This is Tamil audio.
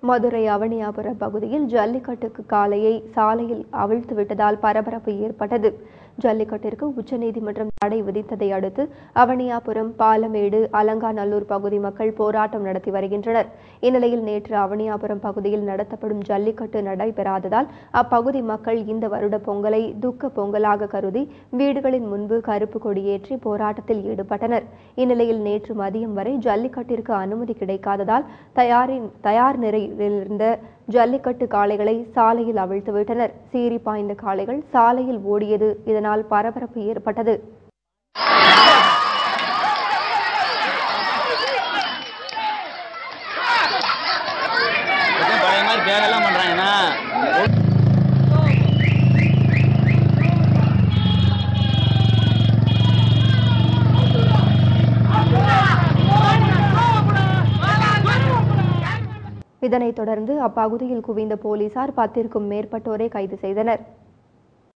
மதுரை அவனியாபுர பகுதியில் ஜல்லிக்கட்டுக்கு காளையை சாலையில் அவிழ்த்து விட்டதால் பரபரப்பு ஏற்பட்டது. ஜல்லிக்கட்டிற்கு உச்சநீதிமன்றம் தடை விதித்ததை அடுத்து அவனியாபுரம் பாலமேடு அலங்காநல்லூர் பகுதி மக்கள் போராட்டம் நடத்தி வருகின்றனர். இந்நிலையில் நேற்று அவனியாபுரம் பகுதியில் நடத்தப்படும் ஜல்லிக்கட்டு நடைபெறாததால் அப்பகுதி மக்கள் இந்த வருட பொங்கலை துக்க பொங்கலாக கருதி வீடுகளின் முன்பு கருப்பு கொடியேற்றி போராட்டத்தில் ஈடுபட்டனர். இந்நிலையில் நேற்று மதியம் வரை ஜல்லிக்கட்டிற்கு அனுமதி கிடைக்காததால் தயாரின் தயார் நிலையில் இருந்த ஜல்லிக்கட்டு காளைகளை சாலையில் அவிழ்த்து விட்டனர். சீறி பாய்ந்த காளைகள் சாலையில் ஓடியது இதனால் பரபரப்பு ஏற்பட்டது. பண்றாங்கன்னா இதனைத் தொடர்ந்து அப்பகுதியில் குவிந்த போலீசார் பத்திற்கும் மேற்பட்டோரை கைது செய்தனர்.